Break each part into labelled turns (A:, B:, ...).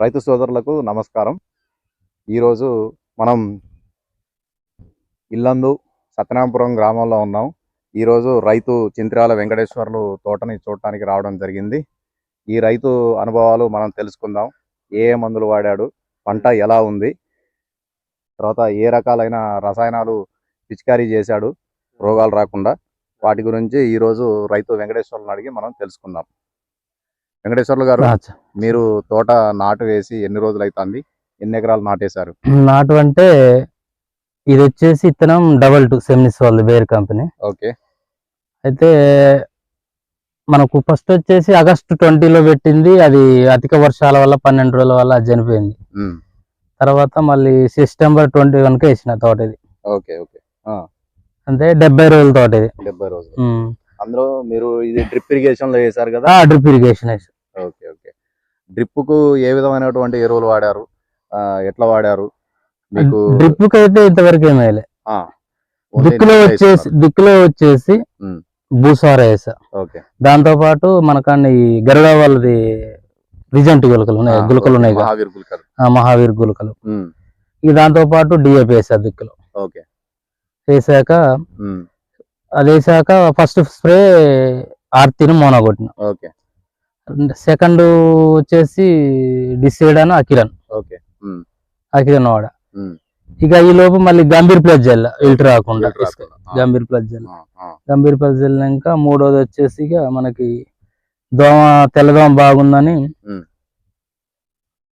A: రైతు సోదరులకు నమస్కారం. ఈరోజు మనం ఇల్లందు సత్యనాపురం గ్రామంలో ఉన్నాం. ఈరోజు రైతు చింత్రాల వెంకటేశ్వర్లు తోటని చూడటానికి రావడం జరిగింది. ఈ రైతు అనుభవాలు మనం తెలుసుకుందాం. ఏ ఏ మందులు వాడాడు పంట ఎలా ఉంది తర్వాత ఏ రకాలైన రసాయనాలు పిచికారీ చేశాడు రోగాలు రాకుండా వాటి గురించి ఈరోజు రైతు వెంకటేశ్వర్లను అడిగి మనం తెలుసుకుందాం. వెంకటేశ్వర్లు గారు మీరు తోట నాటు వేసి ఎన్ని రోజులు అవుతుంది ఎన్ని ఎకరాలు నాటేశారు?
B: నాటు అంటే ఇది వచ్చేసి ఇత్తనం డబల్ టూ సెమినిస్ వాళ్ళది వేరే కంపెనీ.
A: ఓకే.
B: అయితే మనకు ఫస్ట్ వచ్చేసి ఆగస్టు ట్వంటీలో పెట్టింది. అది అధిక వర్షాల వల్ల పన్నెండు రోజుల వల్ల చనిపోయింది. తర్వాత మళ్ళీ సెప్టెంబర్ ట్వంటీ వన్కి వేసిన తోట ఇది.
A: Okay okay.
B: అంటే డెబ్బై రోజుల తోట ఇది.
A: డెబ్బై రోజులు. అందులో మీరు ఇది డ్రిప్ ఇరిగేషన్లో వేశారు కదా?
B: డ్రిప్ ఇరిగేషన్ వేసి
A: ఓకే ఓకే. డ్రిప్కు ఏ విధమైనటువంటి ఎరువులు వాడారు? ఎట్లా వాడారు? మీకు
B: డ్రిప్కి అయితే ఇంతవరకు ఏమి దిక్కులో వచ్చేసి. దిక్కులో వచ్చేసి. భూసార వేసా. దాంతో పాటు మనకన్నా గరుడ వాళ్ళది రిజెంట్ గులకలు ఉన్నాయి గులకలు ఉన్నాయి
A: మహావీర్
B: గులకలు. ఇక దాంతో పాటు డిఏపి వేసా దిక్కులో.
A: ఓకే.
B: వేసాక అది వేసాక ఫస్ట్ స్ప్రే ఆర్తిని మోనా కొట్టిన
A: ఓకే.
B: సెకండ్ వచ్చేసి డిసైడ్ అని అకిరన్
A: ఓకే. ఉమ్,
B: అకిరన్ వాడ. ఇక ఈ లోపు మళ్ళీ గంభీర్ ప్లస్ జల్ల ఇల్టర్ రాకుండా. గంభీర్ ప్లస్
A: ఆ,
B: గంభీర్ ప్లస్ జల్లినాక మూడోది వచ్చేసి ఇక మనకి దోమ తెల్లదోమ బాగుందని.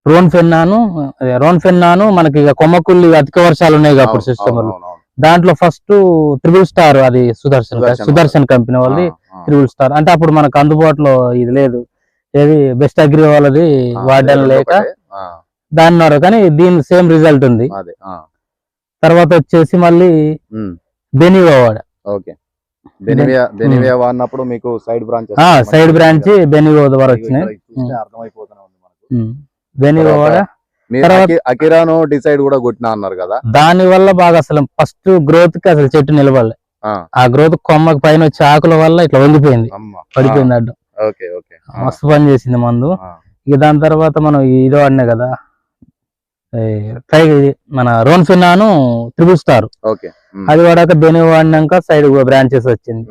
B: రోన్ ఫెన్నాను అదే రోన్ ఫెన్నాను మనకి ఇక కొమ్మకుల్లి అధిక వర్షాలు ఉన్నాయి అప్పుడు సిస్టమ్. దాంట్లో ఫస్ట్ త్రిబుల్ స్టార్ అది సుదర్శన్
A: సుదర్శన్
B: కంపెనీ వాళ్ళది త్రిబుల్ స్టార్. అంటే అప్పుడు మనకు అందుబాటులో ఇది లేదు. ఏది బెస్ట్ అగ్రి వాళ్ళది వాడడం లేక
A: ఒకటే. ఆ,
B: దాని ఉన్నారు కానీ దీని సేమ్ రిజల్ట్ ఉంది. తర్వాత వచ్చేసి మళ్ళీ బెనివా వాడ.
A: ఓకే. వాడినప్పుడు మీకు సైడ్ బ్రాంచ్
B: సైడ్ బ్రాంచ్ బెనివో ద్వారా వచ్చినాయి. బెనివో వాడ.
A: అకిరాను డిసైడ్ కూడా కొట్టినా అన్నారు కదా?
B: దాని వల్ల బాగా అసలు ఫస్ట్ గ్రోత్కి అసలు చెట్టు నిలబడలే.
A: ఆ,
B: గ్రోత్ కొమ్మకి పైన వచ్చే ఆకుల వల్ల ఇట్లా వంగిపోయింది. పడిపోయింది అడ్డు. మస్తు పని చేసింది మందు. ఇక దాని తర్వాత మనం ఇది వాడినా కదా మన రోన్ ఫిన్నాను త్రిబుల్ స్టార్ అది వాడాక బెని వాడినాక సైడ్ బ్రాంచెస్ వచ్చింది.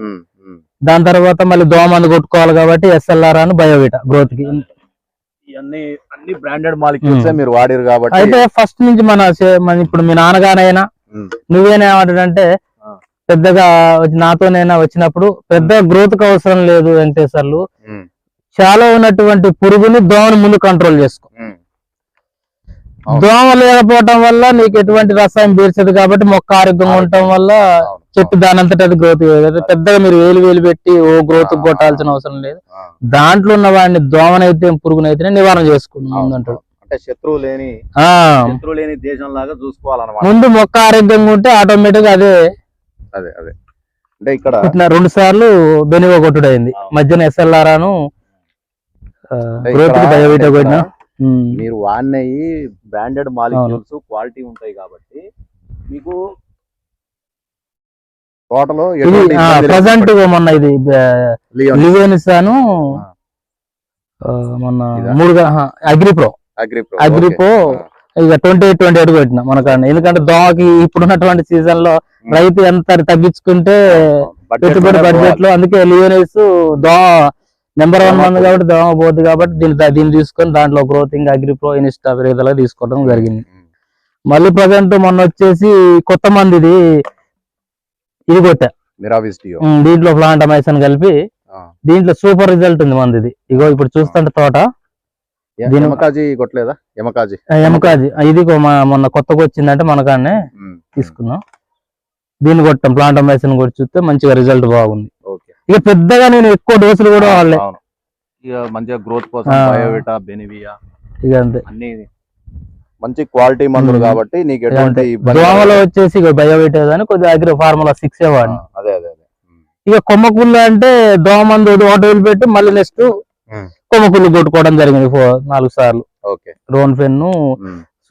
B: దాని తర్వాత మళ్ళీ దోమ మందు కొట్టుకోవాలి కాబట్టి ఎస్ఎల్ఆర్ అని బయోవిటా గ్రోత్కి.
A: ఇవన్నీ అన్ని బ్రాండెడ్ మాలిక్యూల్స్. మీరు వాడిరు కాబట్టి
B: అయితే ఫస్ట్ నుంచి మన మన ఇప్పుడు మీ నాన్నగానైనా నువ్వేనేమంటాడంటే
A: ఆ.
B: పెద్దగా నాతోనైనా వచ్చినప్పుడు పెద్ద గ్రోత్కి అవసరం లేదు వెంకటేశ్వర్లు
A: ఉమ్,
B: చాలా ఉన్నటువంటి పురుగుని దోమని ముందు కంట్రోల్ చేసుకో.
A: అవును.
B: దోమ లేకపోవటం వల్ల నీకు ఎటువంటి రసాయనం పీల్చదు కాబట్టి మొక్క ఆరోగ్యంగా ఉండటం వల్ల చెట్టు దాని అంతటా అది గ్రోత్ పెద్దగా మీరు వేలు వేలు పెట్టి ఓ గ్రోత్ కొట్టాల్సిన అవసరం లేదు. దాంట్లో ఉన్న వాడిని దోమనైతే పురుగునైతే నివారణ ముందు అంటాడు.
A: అంటే శత్రువు లేని శత్రువు లేని దేశం లాగా చూసుకోవాలన్నమాట.
B: ముందు మొక్క ఆరోగ్యంగా ఉంటే ఆటోమేటిక్ అదే
A: అదే అదే అంటే ఇక్కడ
B: రెండు సార్లు బెనివో కొట్టుడు అయింది
A: అవును.
B: మధ్యన ఎస్ఎల్ఆర్ అను
A: అంటే
B: గ్రోత్కి
A: ఇక్కడ-
B: బయోవిటా
A: ఇక్కడ
B: కొట్టిన.
A: మీరు వాడినవి బ్రాండెడ్ మాలిక్యూల్స్ క్వాలిటీ ఉంటాయి కాబట్టి మీకు తోటలో.
B: ప్రజెంట్ మొన్న ఇది మొన్న
A: ఇదా?
B: మూడు అగ్రిప్రో
A: అగ్రిప్రో
B: అగ్రిప్రో ఇక ట్వంటీ ఎయిట్ ట్వంటీ ఎయిట్ పెట్టిన మనకన్నా ఎందుకంటే దోమకి ఇప్పుడున్నటువంటి సీజన్లో రైతు ఎంత తగ్గించుకుంటే పెట్టుబడి బడ్జెట్లో అందుకే లియోనిస్ దోమ నెంబర్ వన్ మంది కాబట్టి దోమ పోద్ది కాబట్టి దీన్ని దీన్ని తీసుకొని దాంట్లో గ్రోతింగ్ అగ్రిప్రో ఇన్స్టా పెరుగుదల తీసుకోవడం జరిగింది. మళ్ళీ ప్రజెంట్ మొన్న వచ్చేసి కొత్త మంది ఇది. ఇది కొట్టా. ఉమ్, దీంట్లో ప్లాంట్ అమైసన్ కలిపి దీంట్లో సూపర్ రిజల్ట్ ఉంది మంది ఇది. ఇగో ఇప్పుడు చూస్తుంటే తోట.
A: ఎమకాజీ కొట్టలేదా? ఎమకాజీ
B: ఎమకాజి ఇది మొన్న కొత్తగా వచ్చిందంటే మనకాన్నే
A: ఉమ్,
B: తీసుకున్నాం. దీన్ని కొట్టాం ప్లాంట్ అమైసన్ కొట్టి చూస్తే మంచిగా రిజల్ట్ బాగుంది.
A: ఓకే.
B: ఇక పెద్దగా నేను ఎక్కువ డోసులు కూడా
A: అవును. ఇక మంచిగా గ్రోత్ కోసం. బయోవిటా బెనివియా
B: ఇక అంతే.
A: అన్ని మంచి క్వాలిటీ మందులు. కాబట్టి నీకు ఎటువంటి
B: దోమలో. వచ్చేసి ఇక బయోవిటేజ్ అని కొద్దిగా అగ్రి ఫార్ములా సిక్స్ వాడిని.
A: అదే అదే అదే.
B: ఇక కొమ్మకుళ్ళు అంటే దోమ మందు ఒకటి వదిలిపెట్టి మళ్ళీ నెక్స్ట్ కొమ్మకుళ్ళు కొట్టుకోవడం జరిగింది నాలుగు సార్లు. రోన్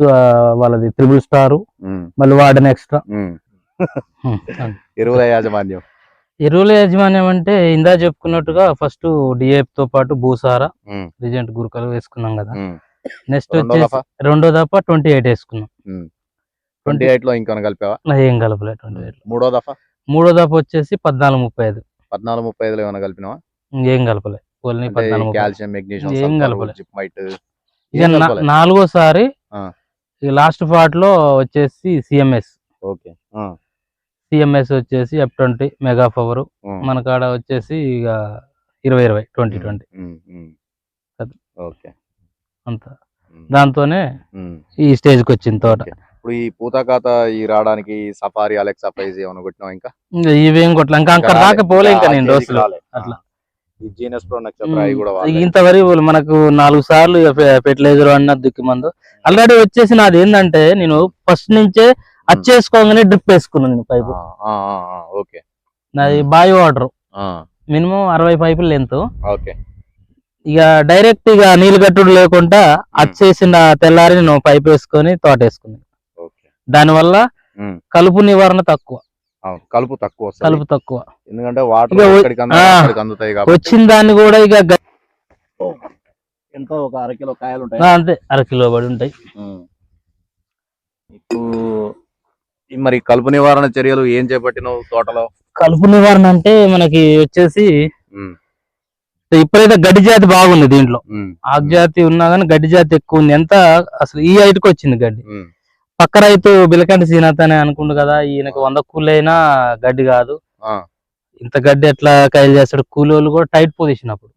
B: ఆ, వాళ్ళది త్రిబుల్ స్టార్ మళ్ళీ వాడిన ఎక్స్ట్రా.
A: ఎరువుల యాజమాన్యం.
B: ఎరువుల యాజమాన్యం అంటే ఇందా చెప్పుకున్నట్టుగా ఫస్ట్ డిఏప్తో పాటు భూసార రిజెంట్ గురకలు వేసుకున్నాం కదా. నెక్స్ట్ వచ్చేసి రెండో దఫా ట్వంటీ ఎయిట్ వేసుకున్నాం
A: ట్వంటీ ఎయిట్లో ఇంకొన కలిపావా?
B: ఏం కలపలే ట్వంటీ ఎయిట్
A: మూడో దఫా?
B: మూడో దఫా వచ్చేసి పద్నాలుగు ముప్పై ఐదు.
A: పద్నాలుగు ముప్పై ఐదులో ఏమైనా కలిపినావా?
B: ఇంకేం కలపలే. ఐదు.
A: కాల్షియం మెగ్నీషియం
B: నాలుగోసారి లాస్ట్ పార్ట్లో వచ్చేసి సిఎంఎస్.
A: ఓకే.
B: సిఎంఎస్ వచ్చేసి ఎఫ్ ట్వంటీ మెగా పవర్. మన కాడ వచ్చేసి ఇక ఇరవై ఇరవై ట్వంటీ ట్వంటీ.
A: ఓకే.
B: అంత. దాంతోనే ఈ స్టేజ్కి వచ్చింది తోట.
A: ఇప్పుడు ఈ పూతకాత ఈ రావడానికి సఫారీ అలెక్సా ప్రైజ్ ఏమైనా కొట్టినావా ఇంకా?
B: ఇవేం కొట్ల ఇంకా అక్కడ దాకా పోలే ఇంకా నేను రోజులు. అట్లా.
A: ఈ జీనస్ ప్రో నక్షత్ర అవి కూడా వాడలే.
B: ఇంతవరకు మనకు నాలుగు సార్లు ఫెర్టిలైజర్ అన్న దుక్కి మందు. ఆల్రెడీ వచ్చేసి నాది ఏంటంటే నేను ఫస్ట్ నుంచే అచ్చేసుకోగానే డ్రిప్ వేసుకున్నాను నేను పైపు
A: ఓకే.
B: నాది బాయ్ వాటర్. మినిమం అరవై పైపులు లెంత్
A: ఓకే.
B: ఇక డైరెక్ట్ ఇక నీళ్ళు కట్టుడు లేకుండా అచ్చేసిన తెల్లారి నేను పైప్ వేసుకొని తోట వేసుకున్నాను. దానివల్ల. కలుపు నివారణ తక్కువ.
A: కలుపు తక్కువ
B: కలుపు తక్కువ.
A: ఎందుకంటే వాటర్ అందుతాయి కాబట్టి.
B: వచ్చిన దాన్ని కూడా ఇక
A: ఎంతో ఒక అరకిలో కాయలు ఉంటాయి.
B: అంతే అర కిలో పడి ఉంటాయి.
A: ఇప్పుడు ఈ మరి కలుపు నివారణ చర్యలు ఏం చేపట్టినావు తోటలో?
B: కలుపు నివారణ అంటే మనకి వచ్చేసి ఇప్పుడైతే గడ్డి జాతి బాగుంది దీంట్లో. ఆకు జాతి ఉన్నా కానీ గడ్డి జాతి ఎక్కువ ఉంది. ఎంత అసలు ఈ height కి వచ్చింది గడ్డి. పక్క రైతు బిలకంటి సీనాథ్ అని అనుకుండు కదా ఈయనకి వంద కూలైనా గడ్డి కాదు. ఇంత గడ్డి ఎట్లా కైలు చేస్తాడు? కూలోళ్ళు కూడా టైట్ పొజిషన్ అప్పుడు.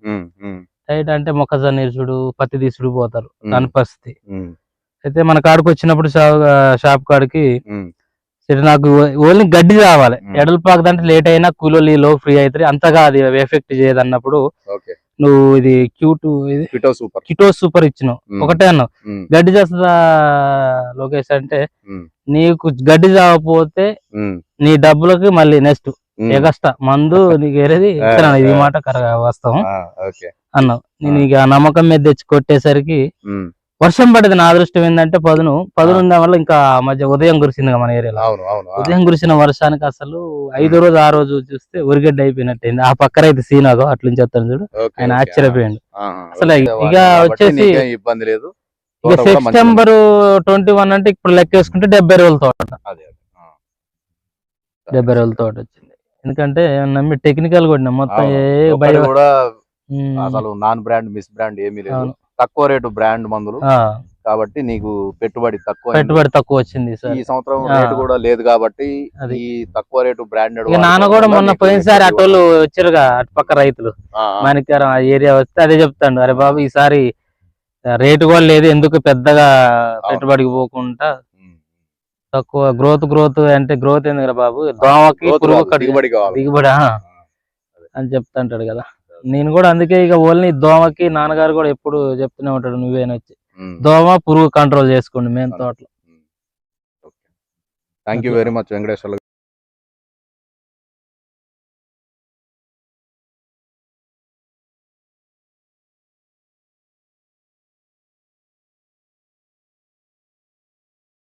B: టైట్ అంటే మొక్కజొన్న ఇరుసుడు పత్తి తీసుడు పోతారు దాని పరిస్థితి. అయితే మన కాడికి వచ్చినప్పుడు షాప్ కాడికి సరే నాకు ఓన్లీ గడ్డి కావాలి
A: ఉమ్.
B: ఎడల్పాకు దాంట్లో లేట్ అయినా కూలోళ్ళు లో ఫ్రీ అవుతారు. అంతగా అది ఎఫెక్ట్ చేయదు అన్నప్పుడు నువ్వు ఇది క్యూట్ ఇది
A: ఫిటో సూపర్
B: కిటో సూపర్ ఇచ్చినావు. ఒకటే అన్నావు. గడ్డి చేస్తుందా లోకేష్ అంటే నీకు గడ్డి చావకపోతే
A: ఉమ్,
B: నీ డబ్బులకి మళ్ళీ నెక్స్ట్
A: ఉమ్,
B: ఎగస్ట్రా మందు నీకు వేరేది ఇస్తున్నాను ఇది మాట వాస్తవం. అన్నావు. నేను
A: ఆ.
B: ఇక నమ్మకం మీద తెచ్చి కొట్టేసరికి వర్షం పడేది నా అదృష్టం ఏంటంటే పదును పదును ఉన్న వల్ల ఇంకా మధ్య ఉదయం కురిసింది మన ఏరియాలో.
A: అవును అవును ఆ,
B: ఉదయం కురిసిన వర్షానికి అసలు ఐదో రోజు ఆ రోజు చూస్తే ఉరిగడ్డ అయిపోయినట్టయింది. ఆ పక్క రైతు సీనాగో అట్లని చెప్తాను చూడు. ఆయన ఆశ్చర్యపోయాడు. అసలు ఇక వచ్చేసి-
A: ఇబ్బంది లేదు.
B: ఇక
A: కూడా.
B: సెప్టెంబర్ ట్వంటీ వన్ అంటే ఇప్పుడు లెక్క వేసుకుంటే డెబ్బై రోజుల తోట. డెబ్బై రోజుల తోట వచ్చింది. ఎందుకంటే నమ్మి టెక్నికల్ కొట్టినా మొత్తం. ఏ
A: కూడా అసలు నాన్ బ్రాండ్ మిస్ బ్రాండ్ ఏమీ లేదు. తక్కువ రేటు బ్రాండ్ మందులు. కాబట్టి నీకు పెట్టుబడి తక్కువ.
B: పెట్టుబడి తక్కువ వచ్చింది సార్.
A: ఈ సంవత్సరం. రేటు కూడా లేదు కాబట్టి
B: అది.
A: ఈ తక్కువ రేటు బ్రాండెడ్
B: నాన్న కూడా మొన్న పోయినసారి అటోళ్ళు వచ్చారుగా అటు పక్క రైతులు. మాణిక్యారం ఆ. ఏరియా వస్తే అదే చెప్తాడు. అరే బాబు ఈసారి రేటు కూడా లేదు. ఎందుకు పెద్దగా పెట్టుబడికి పోకుండా తక్కువ గ్రోత్ గ్రోత్ అంటే గ్రోత్ ఎందుకు బాబు? దోమకి
A: దిగుబడి
B: అని చెప్తాంటాడు కదా. నేను కూడా అందుకే ఇక ఓన్లీ దోమకి నాన్నగారు కూడా ఎప్పుడు చెప్తూనే ఉంటాడు నువ్వేనా వచ్చి. దోమ పురుగు కంట్రోల్ చేసుకోండి మెయిన్ తోటలో.
A: Thank you very much Venkateswarlu